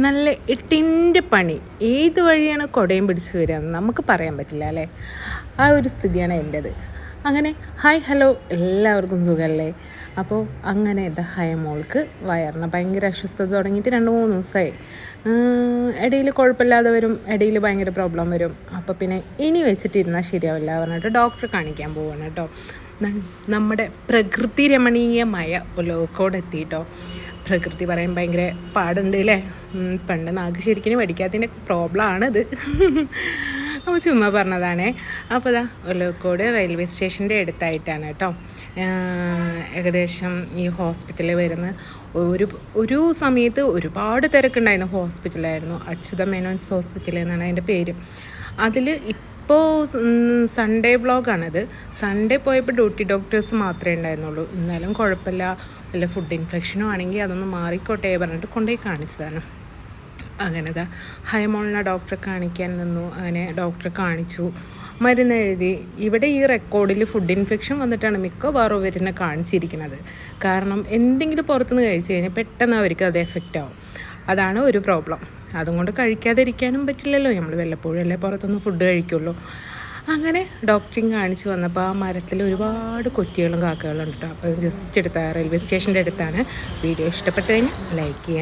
നല്ല എട്ടിന്റെ പണി. ഏത് വഴിയാണ് കുടയും പിടിച്ച് വരിക നമുക്ക് പറയാൻ പറ്റില്ല അല്ലേ? ആ ഒരു സ്ഥിതിയാണ് എന്റേത്. അങ്ങനെ ഹായ് ഹലോ എല്ലാവർക്കും സുഖമല്ലേ? അപ്പോൾ അങ്ങനെ ഹയ മോൾക്ക് വയറിന് ഭയങ്കര അസ്വസ്ഥത തുടങ്ങിയിട്ട് രണ്ട് മൂന്ന് ദിവസമായി. ഇടയിൽ കുഴപ്പമില്ലാതെ വരും ഇടയിൽ ഭയങ്കര പ്രോബ്ലം വരും. അപ്പോൾ പിന്നെ ഇനി വെച്ചിട്ടിരുന്നാൽ ശരിയാവില്ല പറഞ്ഞിട്ട് ഡോക്ടറെ കാണിക്കാൻ പോവാണ് കേട്ടോ. നമ്മുടെ പ്രകൃതി രമണീയമായ ലോകോടെത്തിയിട്ടോ പ്രകൃതി പറയാൻ ഭയങ്കര പാടുണ്ട് അല്ലേ പണ്ട് നാക്ക് ശരിക്കും മേടിക്കാത്തതിന്റെ പ്രോബ്ലം ആണിത് അപ്പോൾ ചുമ്മാ പറഞ്ഞതാണേ. അപ്പോൾ ഇതാ ഒലക്കോട് റെയിൽവേ സ്റ്റേഷന്റെ അടുത്തായിട്ടാണ് കേട്ടോ. ഏകദേശം ഈ ഹോസ്പിറ്റലിൽ വരുന്ന ഒരു ഒരു സമയത്ത് ഒരുപാട് തിരക്കുണ്ടായിരുന്നു ഹോസ്പിറ്റലായിരുന്നു. അച്യുത മേനോൻസ് ഹോസ്പിറ്റൽ എന്നാണ് അതിന്റെ പേര്. അതിൽ ഇപ്പോൾ സൺഡേ ബ്ലോഗാണത് സൺഡേ പോയപ്പോൾ ഡ്യൂട്ടി ഡോക്ടേഴ്സ് മാത്രമേ ഉണ്ടായിരുന്നുള്ളൂ. എന്നാലും കുഴപ്പമില്ല. വല്ല ഫുഡ് ഇൻഫെക്ഷനും ആണെങ്കിൽ അതൊന്ന് മാറിക്കോട്ടെ പറഞ്ഞിട്ട് കൊണ്ടുപോയി കാണിച്ചതാണ്. അങ്ങനെതാ. ഹൈമോളിനെ ഡോക്ടറെ കാണിക്കാൻ നിന്നു. അങ്ങനെ ഡോക്ടറെ കാണിച്ചു. മരുന്ന് എഴുതി. ഇവിടെ ഈ റെക്കോർഡിൽ ഫുഡ് ഇൻഫെക്ഷൻ വന്നിട്ടാണ് മിക്കവാറും ഇവരെന്നെ കാണിച്ചിരിക്കുന്നത്. കാരണം എന്തെങ്കിലും പുറത്തുനിന്ന് കഴിച്ചു കഴിഞ്ഞാൽ പെട്ടെന്ന് അവർക്ക് അത് എഫക്റ്റ് ആവും. അതാണ് ഒരു പ്രോബ്ലം അതുകൊണ്ട് കഴിക്കാതിരിക്കാനും പറ്റില്ലല്ലോ. നമ്മൾ വല്ലപ്പോഴല്ലേ പുറത്തുനിന്ന് ഫുഡ് കഴിക്കുള്ളൂ. അങ്ങനെ ഡോക്ടറിങ് കാണിച്ച് വന്നപ്പോൾ ആ മരത്തിൽ ഒരുപാട് കൊറ്റികളും കാക്കകളും ഉണ്ട് കേട്ടോ അപ്പോൾ ജസ്റ്റ് എടുത്ത റെയിൽവേ സ്റ്റേഷന്റെ അടുത്താണ്. വീഡിയോ ഇഷ്ടപ്പെട്ടു കഴിഞ്ഞാൽ ലൈക്ക് ചെയ്യണം.